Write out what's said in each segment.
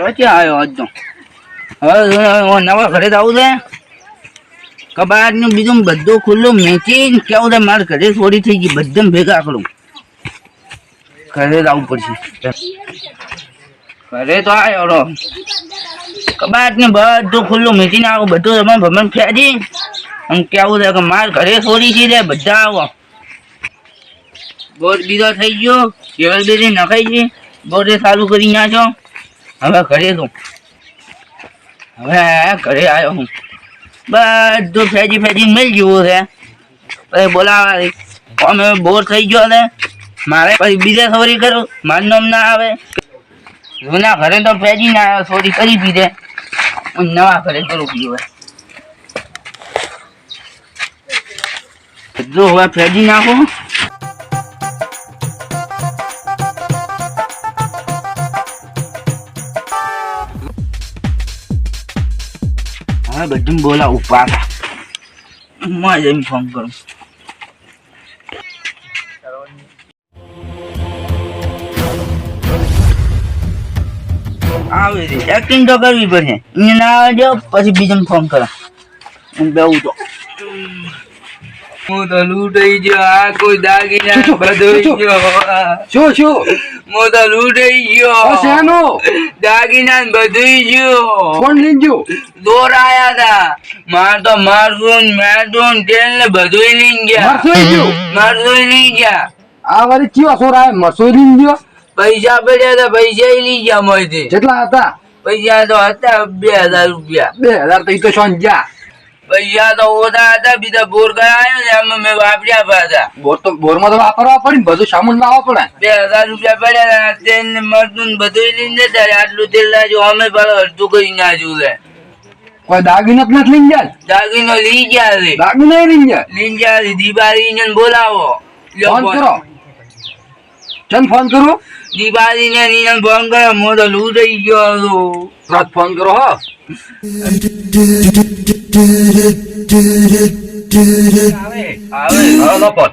આવ્યો આજ તો? નવા ઘરે જ આવું છે. કબાટનું બીજું બધું ખુલ્લું મેચી કેવું છે? મારે ઘરે થોડી થઈ ગઈ બધા ભેગા કરું. ઘરે જ આવવું પડશે. ઘરે તો આવ્યો રો કબાટ ને બધું ખુલ્લું મેચીને આવું, બધું તમે ભમણ ફેરી આમ કેવું છે કે માર ઘરે થોડી થઈ રે બધા આવો. બોર બીજો થઈ ગયો, કેવલ બેરી નખાઈ ગઈ. બોરે સારું કરી નાખો હવે ઘરે છું હવે ઘરે આવ્યો હું. બધું ફેજી ફેજી મળી ગયું છે. પછી બોલાવા. અમે બોર થઈ ગયો ને, મારે પછી બીજા સોરી કરું. મારું નામ ના આવે. જૂના ઘરે તો ફેજી ના સોરી કરી પીધે હું નવા ઘરે કરું પીવું બધું હવે ફેજી નાખું. હવે બધું બોલાવું પાછા માં જઈને ફોન કરું આવી રે એક્ટિંગ તો કરવી પડશે ના આવે પછી બીજાને ફોન કરો હું બેવું તો હું તો લૂંટાઈ ગયો આ કોઈ દાગીના બધું ગયો. શું શું હું તો લૂંટાઈ ગયો. શેનો? દાગીના ને બધું ગયો. કોણ લઈ ગયો? દોર આયા તા. માર તો મારસું મેડું તેલ ને બધું લઈ ગયા. ગયો? મારસું લઈ ગયા. આ વારી કયો લઈ ગયો? પૈસા પડ્યા હતા પૈસા લઈ ગયા મોયથી. જેટલા હતા? પૈસા તો હતા બે હજાર રૂપિયા. બે હજાર તો ઈ તો શોન જા પૈસા તો ઓછા હતા બીજા બોર કરાયો ને એમાં મેં વાપર્યા પાછા. બોર તો બોરમાં તો વાપરવા પડે ને બધું સામાન લાવવા પડે. બે હજાર રૂપિયા પડ્યા હતા તેલ ને મરચું બધું લઈને જતા આટલું તેલ લાજો અમે પાછું અડધું કરી નાખ્યું છે કોઈ દાગીના નથી લઈ જાય દાગીનો લઈ ગયા છે. દાગીના લઈ જાય લઈ ગયા છે દિવાળીને બોલાવો. ફોન કરો. ચલ ફોન કરો. દિવાળીને નીને ફોન કરો હું તો થઈ ગયો હતો. રાત ફોન કરો હો. હા લો ફોન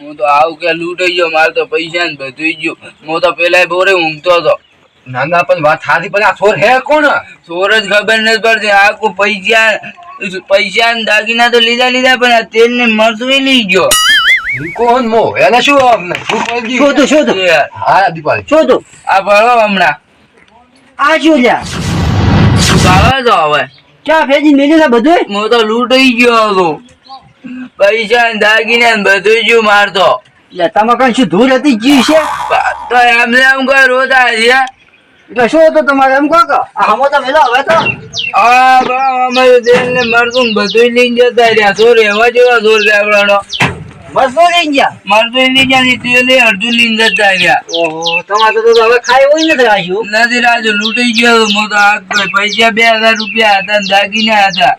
હું તો આવું કે લૂંટાઈ ગયો મારે તો પૈસા ને બધું ગયું હું તો પેલા બોરે ઊંઘતો હતો ના ના પણ વાત સાચી પણ આ સોર હે કોણ ચોર જ ખબર નથી પડતી આખું પૈસા પૈસા ને દાગીના તો લીધા લીધા પણ આ તેલ ને મરચું લઈ ગયો કોણ મો એને શું તો શું તો હા દીપાલી શું તો આ ભણો હમણાં આ શું લ્યા ભાવે તો હવે? ચા ફેંચી છે બધું હું તો લૂંટાઈ ગયો હતો પૈસા ને દાગીને બધું ગયું મારતો. તમે કઈ શું ધૂળ હતી જી છે? તો એમ ને એમ કોઈ રોતા છે? એટલે શું હતું તમારે એમ કહો કે? હમો તો મેલો હવે તો. બા અમારું તેલ ને મારતું બધું લઈને જતા રહ્યા. સોર એવા જેવા સોર ગાબડાનો? મસ્તો લઈ ગયા? મરચું લઈ ગયા ને તેલ એ અડધું લઈને જતા રહ્યા. ઓહો તમારે તો હવે ખાઈ હોય નથી રાજુ નથી રાજુ લૂંટાઈ ગયો મો તો આ પૈસા બે હજાર રૂપિયા હતા ને દાગીના હતા.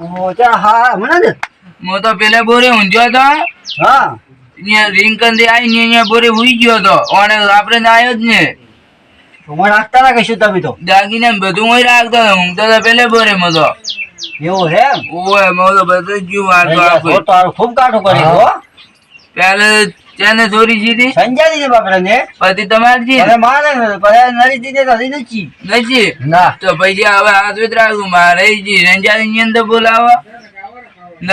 ઓહો ચા હા હમણાં ને મો તો પેલા બોરે ઊંઝ્યો હતો હા. અહીંયા રિંકનથી આવીને અહીંયા બોરે હુઈ ગયો હતો ઓને આપણે ના આવ્યો જ ને. ધુમા રાખતા ના કશું તમે તો? દાગીના ને બધું હું રાખતો હું તો પેલે બોરે માં તો એવું છે ઓય હું બધું ગયું તો ખૂબ કાઠું કરી હો. પેલે તેને ચોરી જીધી? સંજાતી છે બાપરા પછી તમારી જી અરે મારે પછી નડી દીધે તો દીધી નથી. ના. તો પૈસા હવે હાથ વિત રાખું મારે જી રંજાની ની અંદર બોલાવો ન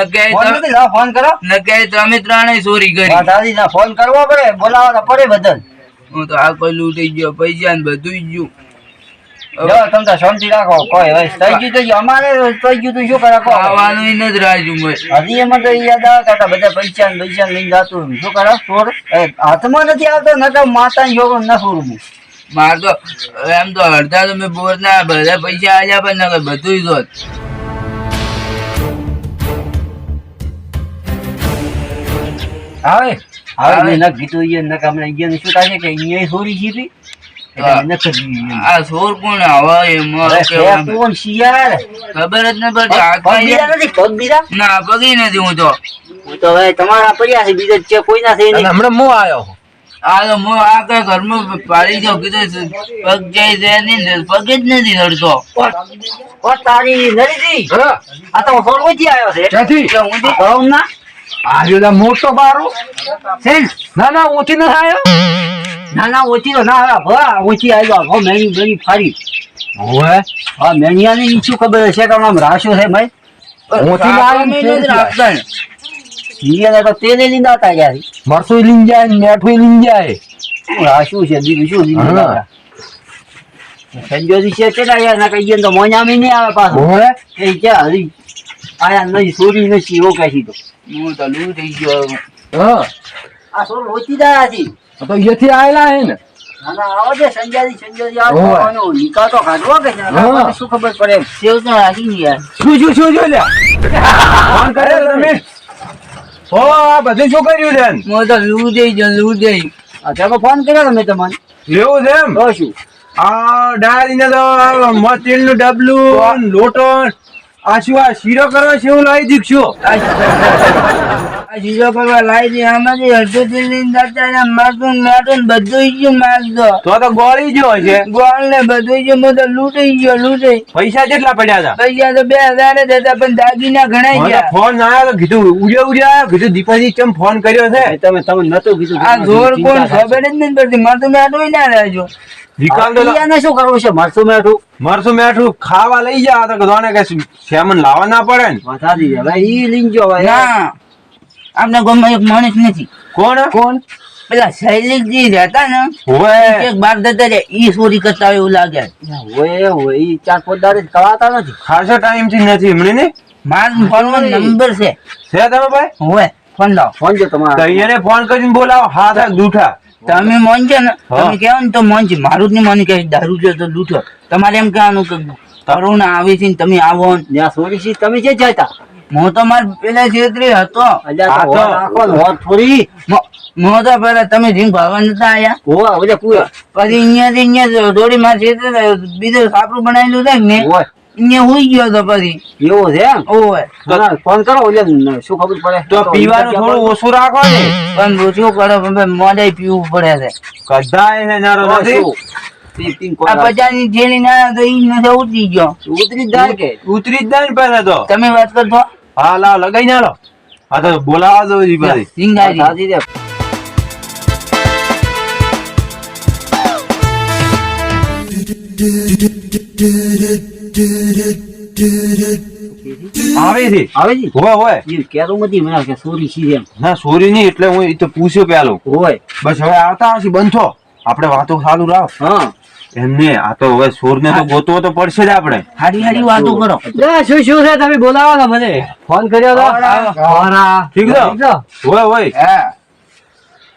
ફોન કરો. ન કહે તમે ત્રણેય ચોરી કરી. દાદી ના ફોન કરવો પડે બોલાવો પડે બદલ હું તો આ કોઈ લૂંટી ગયો પૈસા ને બધું ગયું. તમે તો શાંતિ રાખો કોઈ હવે થઈ ગયું તો. અમારે થઈ ગયું તો શું કરે રાજુ હજી એમાં તો યાદ આવે કાકા બધા પૈસા ને પૈસા લઈને જાતું શું કરે? ચોર હાથમાં નથી આવતો નકર માતા ને છોકરો ન છોડવું માર તો એમ તો અડધા તો મેં બોર ના બધા પૈસા આવ્યા પણ નકર બધું જ. હોત આવે હવે મેં ન કીધું નકર હમણાં ઈયાને શું થાય છે કે અહીંયા છોરી જીતી? નથી આ સોર કોણ હવે એમાં અરે કેવું છે કોણ શિયાળ? ખબર જ ન પડતી પગ હાથમાં બીજા ય- નથી પગ બીજા ના પગી નથી હું તો. હું તો હવે તમારા પડ્યા છે બીજા છે કોઈ ના છે હમણાં મો આવ્યો આ તો હું આ કઈ ઘરમાં પાડી દો કીધું પગ જાય છે નહીં પગ જ નથી લડતો તારી નરીજી. હા. આ તો ફોન ઓછી આવ્યો છે? ક્યાંથી? હું તો- ના આવ્યો મોટો બારો. ના ના ઓછી ના આવ્યો. ના ના ઓછી તો ના ભા ઓછી આવી ભા મેની મેની ફાડી. હોવે? હા મેનિયાની શું ખબર હશે કે આમ રાશો છે ભાઈ? ઓછી ને. ઈયાને તો તેલે લીધા હતા યાર. મરસું લીન જાય ને મેઠું લીન જાય. રાશુ છે? બીજું શું લીન હા. સંજોજી છે કેટલા યાર? ના કહીએ તો મોજામી નહીં આવે પાછું. હોવે? એ ક્યાં હરી? આયા નહીં સોરી નથી એવો કહી દીધો. હું તો લૂ થઈ ગયો. હા. આ સોર ઓછી હતી તો અહીંયાથી આયેલા હે ને. ફોન કર્યો તમે? તમને લેવું છે એમ? શું? આ તો મસ્તીલનું ડબલું લોટો આ શું આ શીરો કરવા છે? એવું લાવી દીધું આ શીરો કરવા લાવી દે આમાંથી અડધો તેલ લઈને જતા મારતું ને મારતું ને બધું જ ગયું મારતો તો. તો ગોળી જો છે. ગોળ ને બધું જ ગયું. હું તો લૂંટાઈ ગયો લૂંટી પૈસા કેટલા પડ્યા હતા? પૈસા તો બે હજાર જ હતા પણ દાગીના ઘણા ગયા. ફોન આવ્યો કીધું ઉડ્યા ઉડ્યા. આવ્યો કીધું દીપાજી કેમ ફોન કર્યો છે? તમે તમે નતું કીધું આ જોર કોણ ખબર જ નથી પડતી. મારતું મેટું ના રહેજો વિકાલ તો શું કરવું છે? મરસું મેઠું મરસું મેઠું ખાવા લઈ જા તો કદોને કે સેમન લાવવા ના પડે ને. દે હવે ઈ લઈને જો હવે. ના આપણા ગામમાં એક માણસ નથી. કોણ? કોણ? પેલા શૈલિકજી રહેતા ને ઓય એક બાર જતા રે ઈ ચોરી કરતા હોય એવું લાગે. ઓય ઓય ઈ ચાર પાંચ દાડે જ કવાતા નથી. ખાસો ટાઈમથી નથી હમણાં ને? માર ફોનમાં નંબર છે. છે તમે ભાઈ? ઓય ફોન લાવ. ફોન જો તો તમારા અહીંયા ફોન કરીને બોલાવો. હાથ હાથ દૂઠા. તમે મોન છે ને તમે કેવો ને તો મોન છે મારું જ નહીં મોની કહે દારૂ છે તો લૂંટો. તમારે એમ કહેવાનું કે કરુણા આવી છે તમે આવો ત્યાં સોરી સી તમે જે જતા હું તો માર પેલા છેતરી હતો. થોડી. હું તો પેલા તમે રીંગ ભાવવા નતા આયા. ઓલે કુયા પછી અહીંયાથી અહીંયા દોડી માર છેતરે બીજું સાપડું બનાવેલું છે ને અહીંયા હુઈ ગયો તો પછી. એવું છે ના, ના, ફોન કરો એટલે ન- શું ખબર પડે? તો પીવાનું થોડું ઓછું રાખો ને. પણ ઓછું કરો પણ મોઢે પીવું પડે છે. કદાય નારો ની ના નથી ઉતરી ગયો. ઉતરી જાય કે? ઉતરી જ જાય ને પહેલા તો. તમે વાત કરતો હા લાવ લગાઈ ના લો હા તો બોલાવા દો સિંગારી સાચી છે. આવે છે. આવે છે? હોય હોય ઈ કેરું નથી મને કે સોરી સી એમ. ના સોરી નહીં એટલે હું એ તો પૂછ્યો પેલું. હોય બસ હવે આવતા હશે બંધો આપણે વાતો ચાલુ રાખ. હા. એમને આ તો હવે સોર ને તો ગોતવો તો પડશે જ આપણે. હાડી હાડી વાતો કરો. શું શું છે? તમે બોલાવો ને મને. ફોન કર્યો ઠીક છે? હોય હોય હા.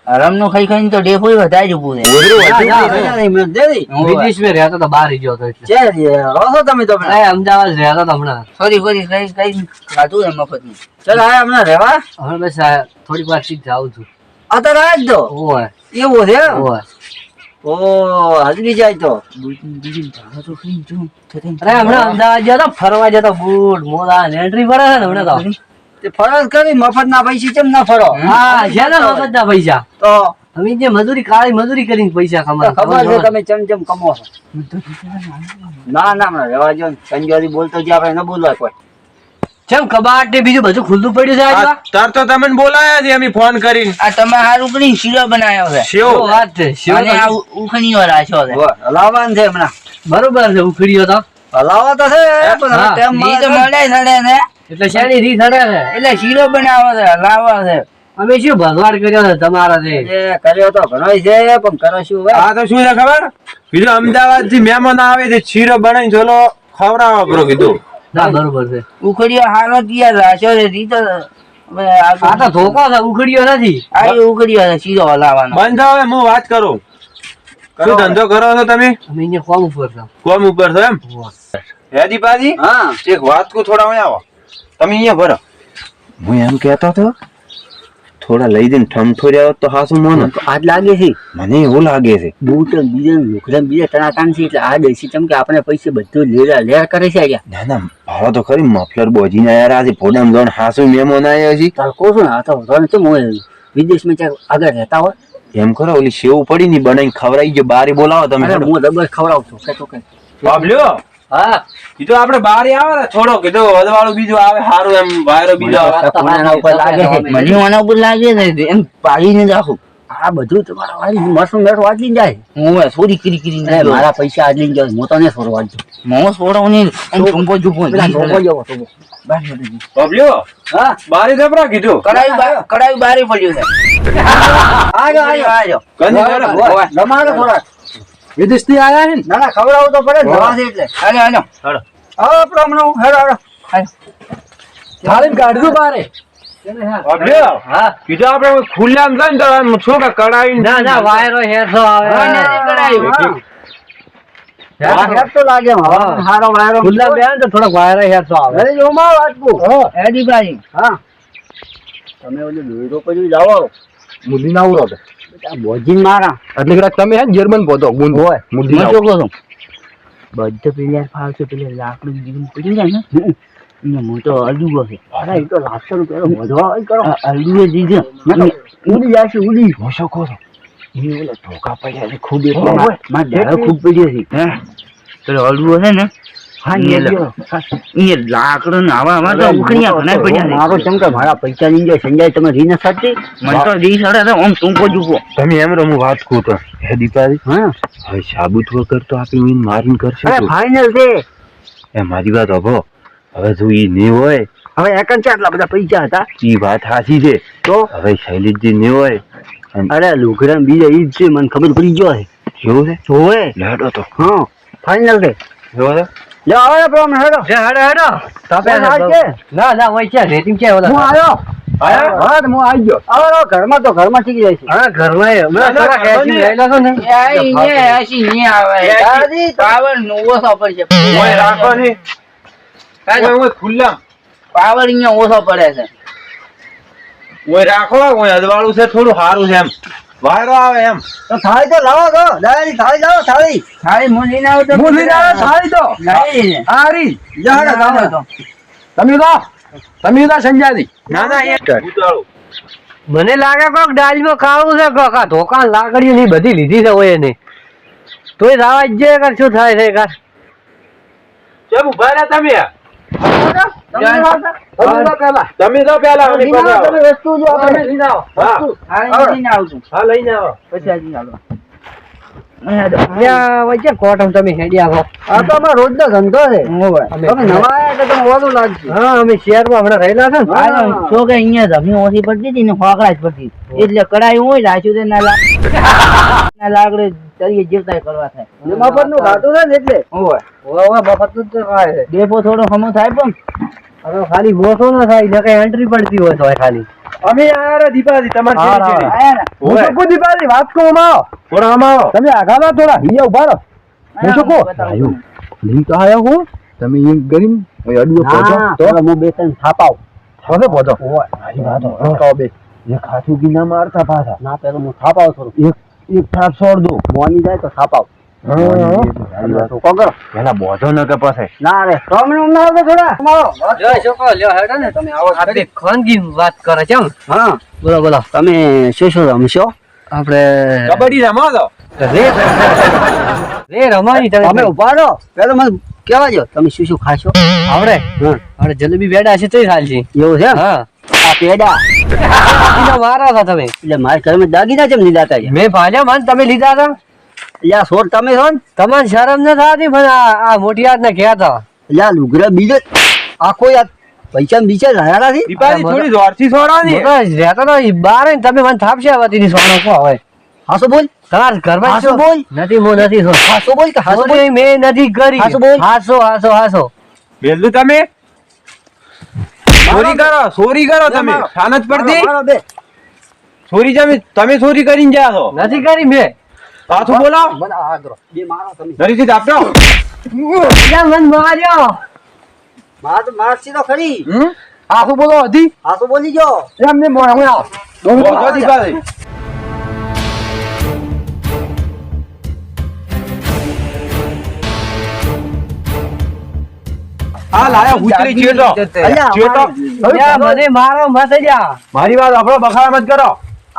રમનું ખાઈ ખાઈને તો ડેફોય જ ઉભું વિદેશમાં રહેતો તો બહાર ગયો હતો એટલે. તમે તો અમદાવાદ રહેતો તો હમણાં. સોરી સોરી કઈ કઈ ખાધું એમ મફતનું ચાલ આ હમણાં રહેવા. હવે બસ આ થોડીક વાર સીધ જાઉં છું. અત્યારે આજ દો. ઓય. એવું છે ઓય. ઓ હાજરી જાય તો. અરે હમણાં અમદાવાદ જતો ફરવા જતો બૂટ મોડા ને એન્ટ્રી પડે છે ને હમણાં તો તે. ફરજ કરી મફત ના પૈસા કેમ ના ફરો? હા મફત ના પૈસા. તો? અમે જે મજૂરી કાળી મજૂરી કરીને પૈસા કમાય. ખબર છે તમે ચમ ચમ કમો છો? ના ના હમણાં રહેવા જો સંજોરી બોલતો જે આપણે ન બોલવા કોઈ. ચમ કબાટ ને બીજું બધું ખુલ્લું પડ્યું છે આ તાર તો તમે બોલાયા છે અમે ફોન કરીને. આ તમે હારું કરીને શીરો બનાવ્યો છે. શીરો? વાત છે? અને આ ઉખણીઓ રાખ્યો છે. હલાવવાનું છે હમણાં. બરોબર છે ઉખડ્યો તો. હલાવો તો છે પણ તો મળે નડે ને? એટલે શેની રી હડે છે એટલે શીરો બનાવે છે લાવે છે. અમે શું ભગવાન કર્યો છે તમારા એ કર્યો તો ઘણો છે પણ કરો શું આ તો શું છે ખબર? કીધું અમદાવાદથી મહેમાન આવે છે શીરો બનાવી જોલો ખવડાવવા બરો કીધું ના બરોબર છે. ઉખડીઓ હારો તૈયાર રાખ્યો છે ઈ તો આ તો ધોકો છે ઉખડ્યો નથી. આ ઈ ઉખડીઓ છે શીરો હલાવવાનો. બંધ હવે હું વાત કરું. શું ધંધો કરો છો તમે? અમે અહીંયા કોમ ઉપર છો. કોમ ઉપર છો એમ? હે પાજી? હા. એક વાત કો થોડા અહીંયા આવો. તમે અહીંયા ભરો હું એમ કહેતો હતો થોડા લઈ જઈને ઠમઠો જાવ તો હાસું મોનો આજ લાગે છે. મને એવું લાગે છે. બૂટ બીજા નોકરા બીજા ટણાટાણ છે એટલે આ દેશી ચમ કે આપણે પૈસે બધું લેરા લેર કરે છે અહીંયા ના ના ભાવ તો ખરી મફલર બોજીને યાર આજે ફોડામ જોન હાસું મહેમાન આવ્યો છે. તાર કહું છું આ તો ધોરણ છે હું વિદેશમાં ચાલ આગળ રહેતા હોય? એમ કરો ઓલી સેવ પડી ની બનાવીને ખવડાવી ગયો બારી બોલાવો તમે. હું ડબ્બલ ખવડાવું છું કે તો કે બાબલ્યો! હા. ઈ તો આપણે બારી આવે ને થોડો કીધું વધવાળું બીજું આવે સારું એમ વાયરો બીજો આવે મને તો કોણાના ઉપર લાગે? છે મને આના ઉપર લાગે છે એમ પાડીને રાખું. આ બધું તમારા વાળી મસું મેઠું વાંચી જાય. હું સોરી ચોરી કરી કરીને મારા પૈસા આજ લઈને જાઉં હું તને સોર જેવો. બબલ્યો હા. બારી જબરા કીધું. કડાયું બારી પડ્યું છે. આજો થોડાક. વિદેશથી થી આવ્યા છે ના ના ખવડાવવું તો પડે. દવા છે એટલે. હાલો હાલો. હાલો. આવો આપણો હમણાં હેડો હાલો થાળી કાઢજો બારે. હા. કીધું આપણે ખુલ્લામ જાય ને તો આમ શું કે કડાઈ ના ના વાયરો હેરસો આવે. કોઈ નથી કડાયું. હા. હા, તો લાગે હારો વાયરો. ખુલ્લા બેન તો થોડોક વાયરો હેરસો આવે. અરે જો માં વાંચવું હેડીભાઈ હા. તમે ઓલું લોહી પછી જાઓ. મુદી ના ઉરો આ બોજીન મારા. એટલે કદાચ તમે હે જર્મન પોતો ગુંદ હોય મુદી હું શું છો? છું પ્લેયર પેલા ફાવશે પેલે લાકડું જીવન પડી જાય ને. હું તો અડુગો છે. અરે એ તો લાસ્ટર રૂપિયા વધવા હોય કરો. અડુએ દીધો. ઉડી જાય છે ઉડી. હો શું કહું છું? એ ઓલા ધોકા પડ્યા છે ખૂબ એટલે. માર- માર ખૂબ પડ્યો છે. હે? પેલો અડુઓ છે ને હા એ એ લ- લ્યો. એ લાકડું ને આવા આવા તો ઉખડ્યા ઘણા પડ્યા મારો ચમકે મારા પૈસા લઈને જાય સંજય તમે રીને સાચી મને તો દી સડે તો આમ ટૂંકો જુકો તમે એમ રમું વાત કહું તો. હે દીપારી હા. હવે સાબુત વગર તો આપણે એને મારીને કરશે અરે ફાઇનલ છે. એ મારી વાત હભો હવે જો ઈ નહીં હોય હવે એકન છે આટલા બધા પૈસા હતા. ઈ વાત સાચી છે. તો? હવે શૈલેષજી નહીં હોય અરે લુગડા બીજા ઈ જ છે મને ખબર પડી ગયો છે એવું છે? જોવે. લાડો તો. હા ફાઇનલ છે. જોવો? તો લે આવે પ્રોમ હેડો. જે હેડો હેડો. તાપે છે ના ના હોય છે રેટિંગ છે ઓલા હું આવ્યો. હા હું આવી ગયો. આવો આવો, ઘરમાં તો ઘરમાં શીખી જાય છે. હા ઘરમાં એ- મેં ના, ના, થોડાક ઘરમાં એસી નહીં. લઈ લો ને? એ અહીંયા એસી આવે. દાદી, પાવર નો ઓછો પડશે ઓય રાખો ને. ઓય ખુલ્લા પાવર અહીંયા ઓછો પડે છે. ઓય રાખો ઓય છે થોડું સારું છે એમ. વાયરો આવે એમ. તો થાળી તો લાવો તો. દાદાજી થાળી લાવો થાળી. થાળી હું ના આવું તો. હું લઈને આવ્યો થાળી તો. હારી. જા હેડો, લાવો લાવો. તો. તમે તો તમે તો સંજાદી ના ના એ મને લાગે કોક ડાળીમાં ખાવું છે કોક આ ધોકાન લાકડીઓ ની બધી લીધી છે હોય એને. તોય રાવા જે કર શું થાય છે કર કેમ ઊભા રહ્યા તમે? તમે પેલા તો પેલા અમે આવો. તમે વસ્તુ જો તમે આપણે. લઈને આવો. હા લઈને આવું હા લઈને આવો પછી આજી આલો. અહીંયા દો. ત્યાં વચ્ચે કોટમ તમે હેડ્યા હો આ તો અમારો રોજનો ધંધો છે હોવે. અમે તમે નવા એટલે છે પડતી હતી પડતી કડાઈ હોય લાગ્યું તે ના ના જીવતા કરવા થાય. મફતનું ખાતું છે ને એટલે? હોવે. ઓવે ઓવે મફતનું જ ખાય છે. ડેપો થોડો સમો થાય પણ હવે ખાલી મોટો ના થાય ને કઈ એન્ટ્રી પડતી હોય તો ખાલી. અમે આયા દીપાજી તમારી હા, ને. શું દીપાજી વાત કહું આમાં થોડા આમાં આવો. તમે આઘામાં થોડા અહીંયા ઊભા રહો. હું શું કહું આયો. તો આયા હું. તમે એમ ગરીમ ઓય અડવો પહોંચો તો? હું બે ત્રણ થાપાવ. હવે પહોંચો ઓય. મારી વાત બે. એ ખાસું કી મારતા પાછા. ના પેલો હું થાપાવ થોડું એક એક થાપ છોડ દો. મોની જાય તો થાપાવ મારી વાત પકડો પેલા બોધો ન કે પાસે ના રે તો અમને ઊંઘ ના આવે થોડા. તમારો જો છોકરો લ્યો હેડો ને. તમે આવો આપણે ખાનગી વાત કરે છે એમ. હા. બોલો બોલો. તમે શું શું રમશો? આપણે કબડ્ડી રમો તો રે રે રમાની તમે તમે પેલો મને કેવા જો તમે શું શું ખાશો? આવડે? જલેબી બેડા છે તોય છે. એવું છે? હા. આ પેડા. મારા હતા તમે. એટલે મારા ઘરમાં દાગીના કેમ લીધા હતા મેં ભાલ્યા માન તમે લીધા હતા? યા સોર તમે છો ને? શરમ ન થતી પણ આ આ મોટી હાથ ને ગયા યા લુગરા બીજે આખો યાર પૈસા બીજા લાયા નથી? દીપાજી થોડી જોરથી છોડો ને તો બાર તમે મને થાપશે આવા તેની સોનો કો હવે? હાસો બોલ. તમારા ઘરમાં હાસો બોલ. નથી હું નથી હાસો બોલ કે હાસો બોલ મેં નથી કરી. હાસો બોલ. હાસો હાસો હાસો. બેલું તમે? ચોરી કરો ચોરી કરો તમે. શાન જ પડતી ચોરી તમે તમે ચોરી કરીને ગયા છો. નથી કરી મેં. પાછું બોલો મને બે મારો તમે. ધરીથી આપજો. મન માર્યો. માર મારસી તો ખરી. આખું બોલો હજી હાથું બોલી ગયો. એમને બોલો દીપાજી આ લાયા હુચરી ચેટો ચેટો મને મારો મત જા મારી વાત આપણો બખાડા મત કરો.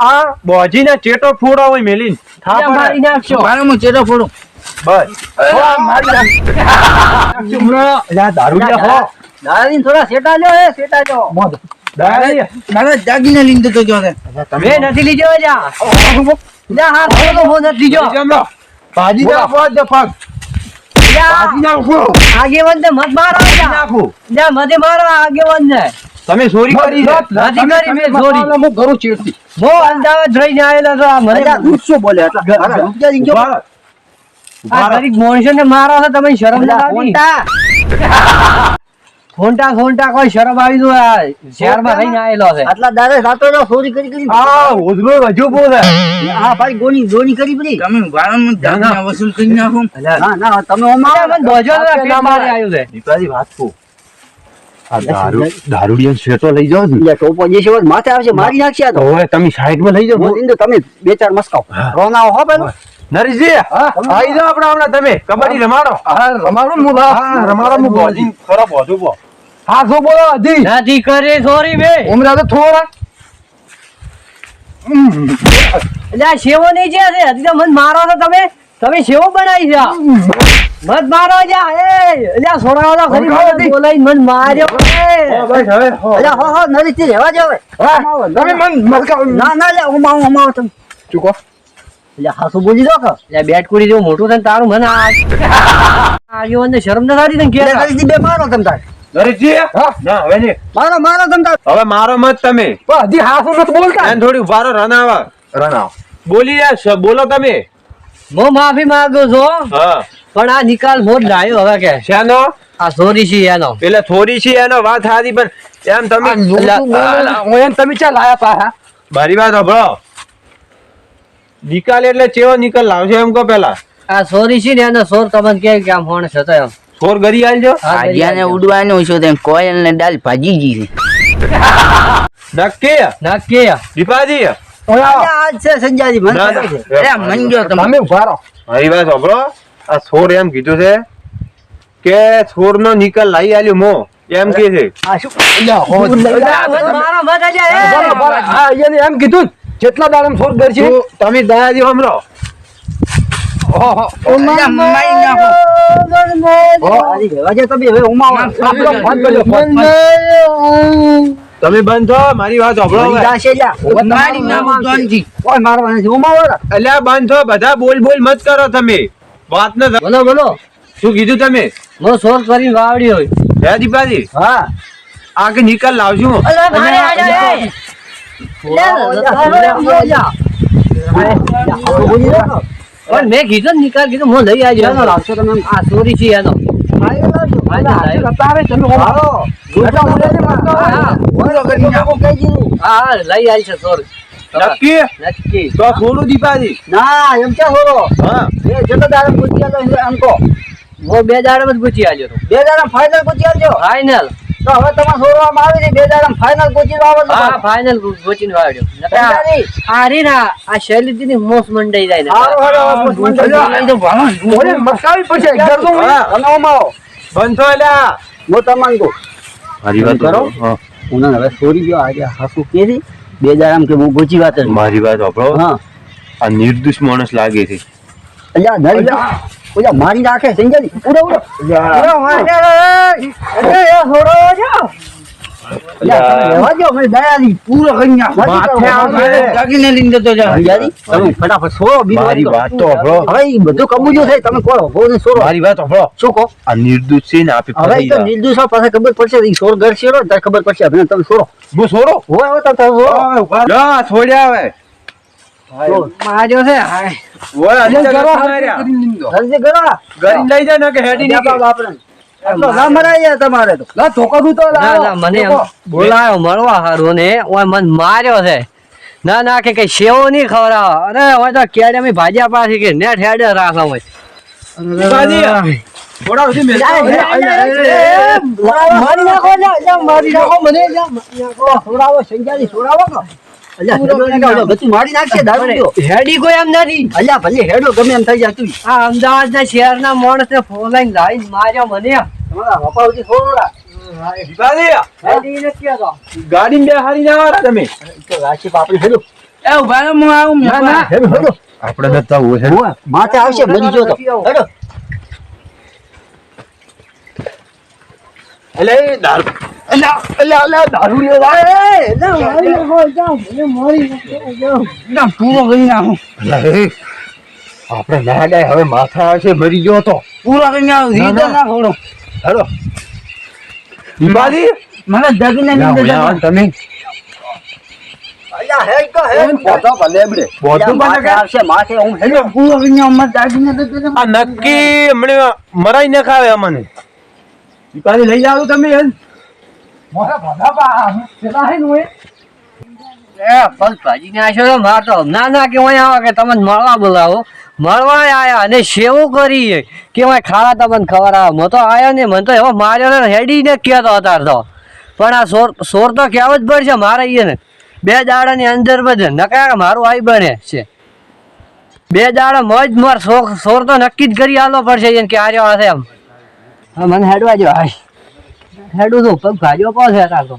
આ બોજીને ચેટો ફોડો હોય મેલીન. અલ્યા, મારી નાખશો. મારે હું ચેટો ફોડું? બસ. મારી નાખ દારૂ લે હો. દાદાજી થોડા સેટા લ્યો એ સેટા લ્યો. દાદા દાદા જાગીને લીધો તો જો ને નથી લીધો જા જા હા ખોલો હું નથી લીધો. ભાજી આગેવાન ને મત મારો નાખો. જા મતે મારો આગેવાન ને તમે ચોરી કરી નથી કરી મેં ચોરી. હું કરું ચેડતી હું અમદાવાદ રહીને આવેલો તો આ મને. શું બોલે. આ ગરીબ માણસો ને મારો તમે શરમ ના આવી ફોનટા ફોનટા કોઈ શરમ આવી તો આ શહેરમાં રહીને આવેલો છે. આટલા દાદા રાતો નો ચોરી કરી કરી આ ઓઝલો રજૂ બોલે હા ભાઈ ગોની ગોની કરી પડી તમે વારંવાર જાગીને વસૂલ કરી નાખો. ના ના તમે ઓમાં અલ્યા, મને બોજો ને પેટ મારે આવ્યું છે. દીપાજી વાત કો આ દારૂ દારૂડિયો શેટો લઈ જાઓ ને. એટલે ટોપો જે છે માથે આવશે મારી નાખશે આ તો. હવે તમે સાઈડમાં લઈ જાઓ. હું તમે બે ચાર મસ્કાવ રોના રોનાઓ હો પેલું. નરેશજી આવી જાઓ આપણે હમણાં તમે. કબડ્ડી રમાડો. હા રમાડો મુલા રમાડો હું બોજી ખરો બોજું બો હા બોલો હજી. નથી કરી સોરી બે. ઉમરા તો થોડા. એટલે શેવો નહીં છે હજી તો મન મારો છો તમે તમે શેવો બનાવી છે. મત મારો જા એ આ છોડાવો તો ખરી બોલાઈ મન માર્યો. એ. બસ હવે અલ્યા હો હો નરી થી રહેવા જાવ તમે મન મરકા ના ના લે ઓમાં ઓમાં તમે ચૂકો એટલે હાસુ બોલી દો કે એટલે બેટ કુડી જેવું મોટું થાય ને તારું મને આ આગેવાન ને શરમ ના થતી તને કે થી બે મારો તમ તાર. નરેશજી ના હવે નહીં. મારો મારો હવે મારો મત તમે. હજી નથી બોલતા? એને થોડી ઊભા રનાવા રનાવ. બોલી રહ્યા બોલો તમે. હું માફી માંગુ છું પણ આ નિકાલ મોજ લાયો હવે કે. શેનો? આ સોરી છે એનો. એટલે થોડી છે એનો વાત સારી પણ એમ તમે હું એમ તમે ચા લાયા પાછા? મારી વાત સાંભળો. નિકાલ એટલે ચેવો નિકાલ લાવશે એમ કહો પેલા આ સોરી છે ને એનો સોર તમને કે આમ હોણ છે તો એમ. સોર ગરી આલજો. હા, ભાજીયાને ઉડવાનો છો તેમ કોયલ ને ડાલ ભાજી જી છે. નક્કી નક્કી દીપાજી. અલ્યા આજ છે સંજાજી મને ના, ખબર છે. ના. અરે મંજો તમે. તમે ઊભા વાત સાંભળો. આ સોર એમ કીધું છે કે સોર નો નિકાલ લાવી આલ્યો મો. એમ કે છે. આ શું? અલ્યા, હો. આ મત મારો મત આજે એ. બોલો, બોલો. હા એને એમ કીધું જેટલા દાડમ સોર કરશે તો તમે દયાજી સાંભળો ઓહો. અલ્યા, મારી નાખો હો, આજી રહેવા જાવ તમે બંધ થો મારી વાત અલ્યા બંધ થો બધા બોલ બોલ મત કરો તમે. વાત ન બોલો બોલો. શું કીધું તમે? હું સોર કરીને વાવડી હોય. હે દીપાજી? હા. આ કે નિકાલ લાવશું અલ્યા, પણ મેં કીધું નિકાલ કીધું હું લઈ આવી જાવ લાવશો તમે. આ સોરી છે એનો. લઈ આવી છે સોર નક્કી? નક્કી. તો થોડું દીપાજી. ના એમ ક્યાં બોલો હા. એ જેટલો દાડમ પૂછી આલો કહો. હું. બે દાડમ જ પૂછી આવજો તો. બે દાડમ ફાઇનલ પૂછી આવજો ફાઇનલ તો હવે તમારે છોડવામાં આવી છે બે દાડા ફાઈનલ કોચિંગ આવો તો હા ફાઇનલ કોચિંગ વાવડ્યો આ ના આ શૈલીજી ની મોસ મંડાઈ જાય ને. હારો, હારો, હારો, પડશે ગરદો હા. તમે ઓમાં આવો. બંધ અલ્યા. હું તમને કહું. મારી વાત કરો. હું. ના હવે સોરી ગયો આજે હાસુ કે છે બે દાડા કે હું ગોચી વાત. મારી વાત સાંભળો. હા. આ નિર્દોષ માણસ લાગે છે. અલ્યા નરી ઓલા મારી નાખે સંજાજી ઉડો ઉડો. નિર્દોષ હોય, ખબર પડશે સોર ઘર છે ખબર પડશે. તમે સોરો. જા છોડ્યા માર્યો છે હાય. ઓય હજી કરો, માર્યા. કરીને કરો ગરીને લઈ જાય ને કે હેડી ના ના. ના મને એમ ધોકો. બોલાયો મળવા હારું ને. ઓય મન માર્યો છે. ના ના કે કઈ સેવો નહીં ખવડાવો. અરે હવે તો કેડે અમે ભાજ્યા પાછી કે નેટ હેડે રાખો હોય. મારી નાખો લ્યા, લ્યા, મારી નાખો. મને. છોડાવો સંજાજી છોડાવો હેડો. હેડી કોઈ એમ નથી. અલ્યા ભલે હેડો ગમે એમ થઈ જાય આ અમદાવાદ ના શહેર ના માણસ ને ફોલાઈને લાવીને માર્યો મને. હેડી. ગાડીમાં બેહારી ના આવરા તમે તો રાશિ હેડો. એ ઊભા હું આવું ના. હેડો હેડો. આપણે નતા હોય માથે આવશે મરી જો તો હેડો. એટલે એ દારૂ. અલ્યા અલ્યા અલ્યા દારૂ લે ભાઈ ના મારી નાખો જાઓ મને મારી નાખો જાઓ. ના પૂરો કરી નાખું આપણે ના ગાય હવે માથા છે મરી ગયો તો. પૂરો કરી નાખું ના, રીતો ના. ના ખોડો હેલો. દીપાજી મને જગીને. તમે. અલ્યા હે તો હે? પોતો ભલે બડે પોતું માથે કે? આવશે માથે હું હેલો પૂરો કરી નાખું દાગીને તો આ નક્કી હમણાં મરાઈ ન ખાવે અમને દીપાજી લઈ જાવ તમે મોરા નું ના કે આવો કે તમને મળવા બોલાવો. મળવા આયા અને સેવું કરી કે ઓય ખાવા તમને ખબર આવે. મો તો આયો ને, મને તો એવો માર્યો ને હેડી ને કહેતો અતાર તો. પણ આ સોર સોર તો કહેવો જ પડશે મારે ને. બે દાડાની અંદર બધે નકા મારું આઈ બને છે. બે દાડા મોજ મર સોર તો નક્કી જ કરી આલો પડશે કે આર્યો હશે એમ. મને હેડવા જો હાય. હેડું તો પગ ભાજ્યો પાછો અતાર તો